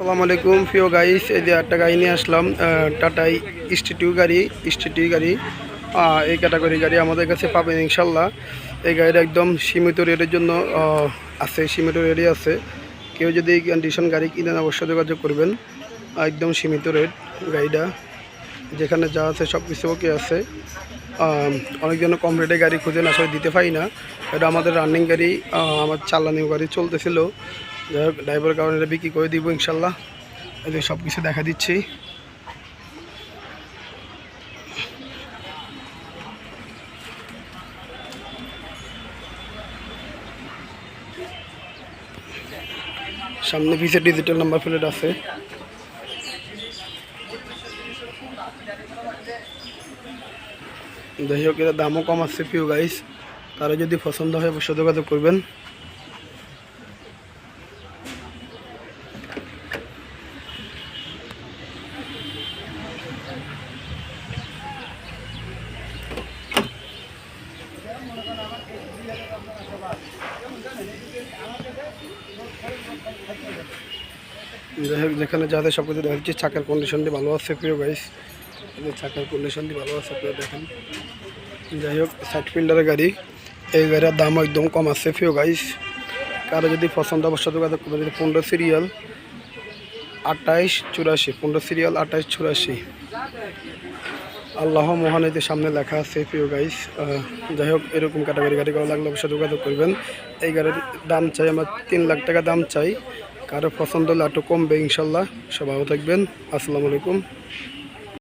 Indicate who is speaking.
Speaker 1: আসসালামু আলাইকুম। প্রিয় গাইস এই যে একটা গাড়ি নিয়ে আসলাম টাটাই স্টিটিউ গাড়ি স্টিটিউ গাড়ি। এই ক্যাটাগরি গাড়ি আমাদের কাছে পাবেন ইনশাল্লাহ এই গাড়িটা একদম সীমিত রেটের জন্য আছে, সীমিত রেটে আছে। কেউ যদি এই কন্ডিশন গাড়ি কিনেন অবশ্যই যোগাযোগ করবেন। একদম সীমিত রেট গাড়িটা। যেখানে যা আছে সব কিছু ওকে আছে অনেকজন কম রেটে গাড়ি খুঁজে না আসলে দিতে পারি না। এটা আমাদের রানিং গাড়ি আমার চালানি গাড়ি চলতেছিল। যাই হোক ড্রাইভার কারণে এটা বিক্রি করে দিব ইনশাল্লাহ। এদের সব কিছু দেখা দিচ্ছি। সামনে পিছে ডিজিটাল নাম্বার প্লেট আছে। যাই হোক এর দামও কম আছে প্রিয় গাইস তারা যদি পছন্দ হয়, অবশ্যই যোগাযোগ করবেন। যাই হোক যেখানে যাদের সব কিছু দেখা যাচ্ছে চাকার কন্ডিশনটি ভালো আছে, প্রিয় গাইস চাকার কন্ডিশনটি ভালো আছে, প্রিয় দেখেন। যাই হোক সাইড ফিল্ডারের গাড়ি। এই গাড়ির দাম একদম কম আছে, প্রিয় গাইস কারও যদি পছন্দ করবেন। যদি পনেরো সিরিয়াল আটাইশ চুরাশি, পনেরো সিরিয়াল আটাইশ চুরাশি। আল্লাহ মহানীতির সামনে লেখা আছে, প্রিয় গাইস যাই হোক, এরকম ক্যাটাগরি গাড়ি করা লাগলে অবশ্যই যোগাযোগ করবেন। এই গাড়ির দাম চাই আমার তিন লাখ টাকা দাম চাই। কারও পছন্দ হলে একটু কমবে ইনশাল্লাহ। সব ভালো থাকবেন। আসসালামু আলাইকুম।